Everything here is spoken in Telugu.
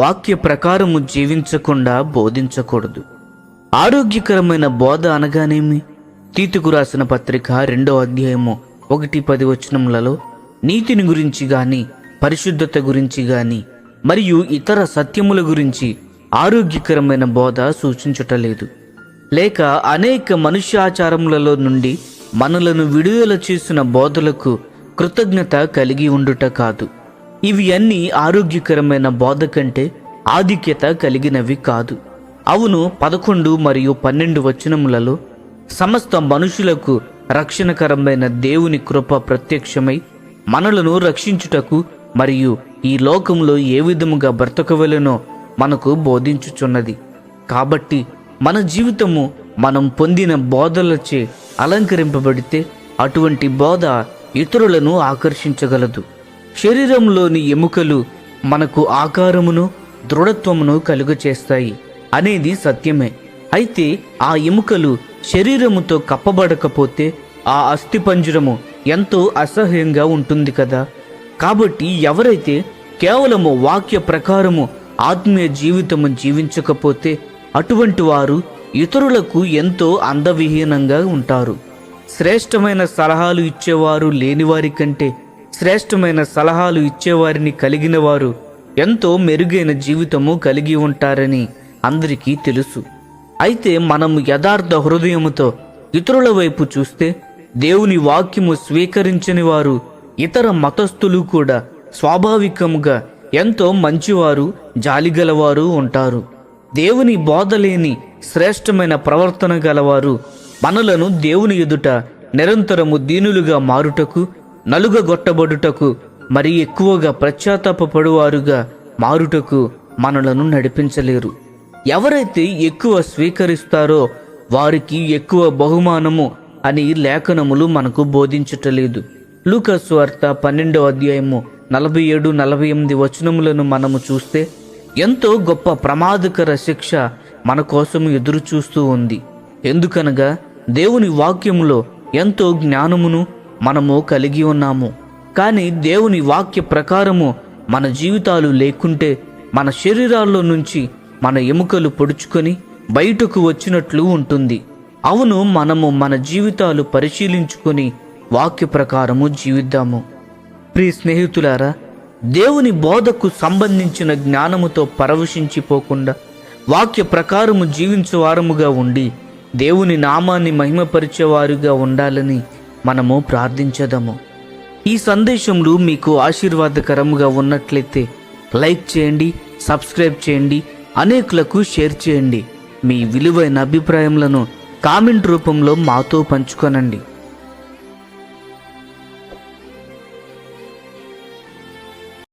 వాక్య ప్రకారము జీవించకుండా బోధించకూడదు. ఆరోగ్యకరమైన బోధ అనగానేమి? తీతుకు రాసిన పత్రిక రెండో అధ్యాయము ఒకటి పది వచనములలో నీతిని గురించి గాని పరిశుద్ధత గురించి గాని మరియు ఇతర సత్యముల గురించి ఆరోగ్యకరమైన బోధ సూచించటలేదు. లేక అనేక మనుష్యాచారములలో నుండి మనలను విడుదల చేసిన బోధలకు కృతజ్ఞత కలిగి ఉండుట కాదు. ఇవి అన్నీ ఆరోగ్యకరమైన బోధ కంటే ఆధిక్యత కలిగినవి కాదు. అవును పదకొండు మరియు పన్నెండు వచనములలో సమస్త మనుషులకు రక్షణకరమైన దేవుని కృప ప్రత్యక్షమై మనలను రక్షించుటకు మరియు ఈ లోకంలో ఏ విధముగా బ్రతకవలెనో మనకు బోధించుచున్నది. కాబట్టి మన జీవితము మనం పొందిన బోధలచే అలంకరింపబడితే అటువంటి బోధ ఇతరులను ఆకర్షించగలదు. శరీరంలోని ఎముకలు మనకు ఆకారమును దృఢత్వమును కలుగచేస్తాయి అనేది సత్యమే. అయితే ఆ ఎముకలు శరీరముతో కప్పబడకపోతే ఆ అస్థిపంజరము ఎంతో అసహ్యంగా ఉంటుంది కదా. కాబట్టి ఎవరైతే కేవలము వాక్య ప్రకారము ఆత్మీయ జీవితము జీవించకపోతే అటువంటి వారు ఇతరులకు ఎంతో అందవిహీనంగా ఉంటారు. శ్రేష్టమైన సలహాలు ఇచ్చేవారు లేనివారి కంటే శ్రేష్టమైన సలహాలు ఇచ్చేవారిని కలిగిన వారు ఎంతో మెరుగైన జీవితము కలిగి ఉంటారని అందరికీ తెలుసు. అయితే మనము యథార్థ హృదయముతో ఇతరుల వైపు చూస్తే దేవుని వాక్యము స్వీకరించని వారు ఇతర మతస్థులు కూడా స్వాభావికముగా ఎంతో మంచివారు జాలిగలవారు ఉంటారు. దేవుని బోధలేని శ్రేష్టమైన ప్రవర్తన గలవారు మనలను దేవుని ఎదుట నిరంతరము దీనులుగా మారుటకు నలుగగొట్టబడుటకు మరి ఎక్కువగా పశ్చాత్తాపడువారుగా మారుటకు మనలను నడిపించలేరు. ఎవరైతే ఎక్కువ స్వీకరిస్తారో వారికి ఎక్కువ బహుమానము అని లేఖనములు మనకు బోధించటలేదు. లూకస్ వార్త పన్నెండవ అధ్యాయము నలభై ఏడు నలభై ఎనిమిది వచనములను మనము చూస్తే ఎంతో గొప్ప ప్రమాదకర శిక్ష మన కోసం ఎదురు చూస్తూ ఉంది. ఎందుకనగా దేవుని వాక్యములో ఎంతో జ్ఞానమును మనము కలిగి ఉన్నాము. కానీ దేవుని వాక్య ప్రకారము మన జీవితాలు లేకుంటే మన శరీరాల్లో నుంచి మన ఎముకలు పొడుచుకొని బయటకు వచ్చినట్లు ఉంటుంది. అవును మనము మన జీవితాలు పరిశీలించుకొని వాక్య ప్రకారము జీవిద్దాము. ప్రియ స్నేహితులారా దేవుని బోధకు సంబంధించిన జ్ఞానముతో పరవశించిపోకుండా వాక్య ప్రకారము జీవించువారముగా ఉండి దేవుని నామాన్ని మహిమపరిచేవారుగా ఉండాలని మనము ప్రార్థించదము. ఈ సందేశంలో మీకు ఆశీర్వాదకరంగా ఉన్నట్లయితే లైక్ చేయండి సబ్స్క్రైబ్ చేయండి అనేకులకు షేర్ చేయండి. మీ విలువైన అభిప్రాయములను కామెంట్ రూపంలో మాతో పంచుకొనండి.